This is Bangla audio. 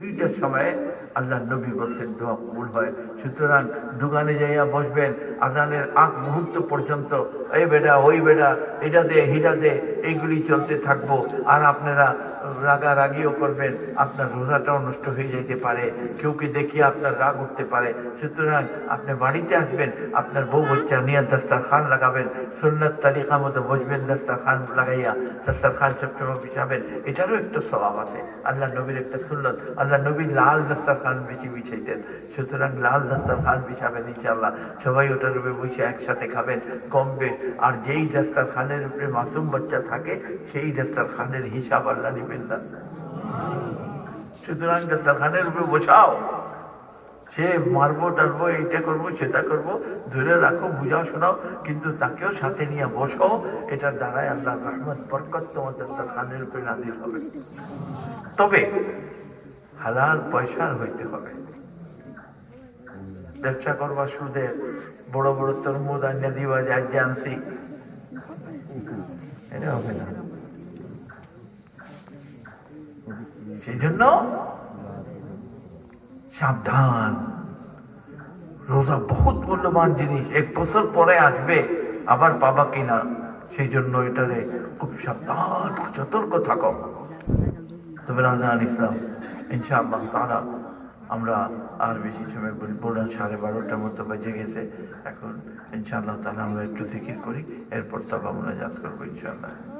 দুইটার সময় আল্লাহ নবী বলছেন, দোয়া কবুল হয়। সুতরাং দোকানে যাইয়া বসবেন, আজানের আগ মুহূর্ত পর্যন্ত, এই বেটা, ওই বেটা, এটা দে, হিটা দে। এইগুলি চলতে থাকব। আর আপনারা রাগারাগিও করবেন, আপনার রোজাটাও নষ্ট হয়ে যেতে পারে। কেউ কি দেখিয়ে আপনার রাগ উঠতে পারে। সুতরাং আপনি বাড়িতে আসবেন, আপনার বউ বাচ্চা নিয়ে দাস্তার খান লাগাবেন, সুন্নত তালিকা মতো বসবেন দাস্তার খান লাগাইয়া দাস্তার খান সবসময় বিছাবেন। এটারও একটা স্বভাব আছে। আল্লাহ নবীর একটা সুন্নত, আল্লাহ নবী লাল দাস্তার খান বেশি বিছাইতেন। সুতরাং লাল দাস্তার খান বিছাবেন ইনশাল্লাহ সবাই ওটার উপরে বসে একসাথে খাবেন কমবে আর যেই দাস্তার খানের উপরে মাসুম বাচ্চা থাকে সেই দাস্তার খানের হিসাব আল্লাহ নেবেন না। সুতরাং দাস্তার খানের উপরে বসাও। সে মারবো, টারবো, এইটা করব, সেটা করব, ধরে রাখো, বুঝাও, শোনাও, কিন্তু তাকেও সাথে নিয়ে বসো। এটার দ্বারাই আল্লাহ রহমত, বরকত তোমাদের খানের উপরে নাজির হবে। তবে হালাল পয়সার হইতে হবে। ব্যবসা করবার সুদের বড় বড় তরমুদ আনিয়া দিবা যায় আনছি এটা হবে না সেই জন্য সাবধান। রোজা বহুত মূল্যবান জিনিস। এক বছর পরে আসবে, আবার পাবা কিনা। সেই জন্য এটারে খুব সাবধান, সতর্ক থাকো। তবে রাজান ইসলাম, ইনশাআল্লাহ তারা আমরা আর বেশি সময় বললাম সাড়ে বারোটার মতো বেজে গেছে। এখন ইনশাআল্লাহ তাহলে আমরা একটু জিকির করি, এরপর তবে যাত করব ইনশাআল্লাহ।